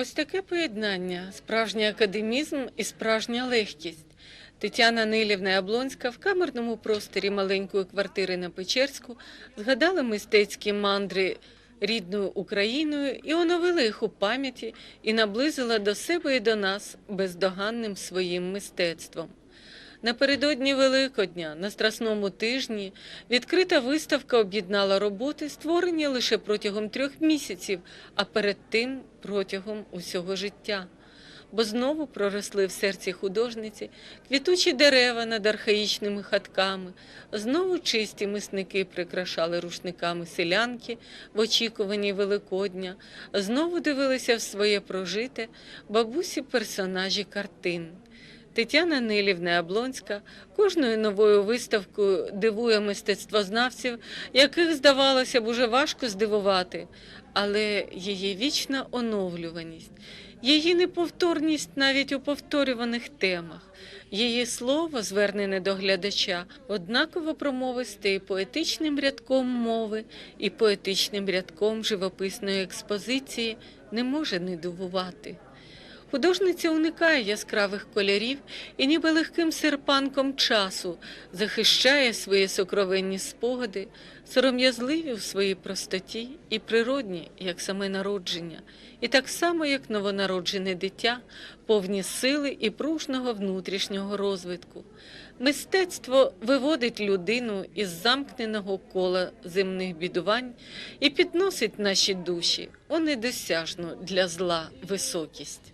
Ось таке поєднання: справжній академізм і справжня легкість. Тетяна Нилівна Яблонська в камерному просторі маленької квартири на Печерську згадала мистецькі мандри рідною Україною і оновила їх у пам'яті і наблизила до себе і до нас бездоганним своїм мистецтвом. Напередодні Великодня на Страсному тижні відкрита виставка об'єднала роботи, створені лише протягом трьох місяців, а перед тим протягом усього життя. Бо знову проросли в серці художниці квітучі дерева над архаїчними хатками, знову чисті мисники прикрашали рушниками селянки в очікуванні Великодня, знову дивилися в своє прожите бабусі персонажі картин. Тетяна Нилівна Яблонська кожною новою виставкою дивує мистецтвознавців, яких, здавалося б, уже важко здивувати, але її вічна оновлюваність, її неповторність навіть у повторюваних темах, її слово, звернене до глядача, однаково промовисте і поетичним рядком мови, і поетичним рядком живописної експозиції не може не дивувати. Художниця уникає яскравих кольорів і ніби легким серпанком часу захищає свої сокровенні спогади, сором'язливі в своїй простоті і природні, як саме народження, і так само, як новонароджене дитя, повні сили і пружного внутрішнього розвитку. Мистецтво виводить людину із замкненого кола земних бідувань і підносить наші душі у недосяжну для зла високість.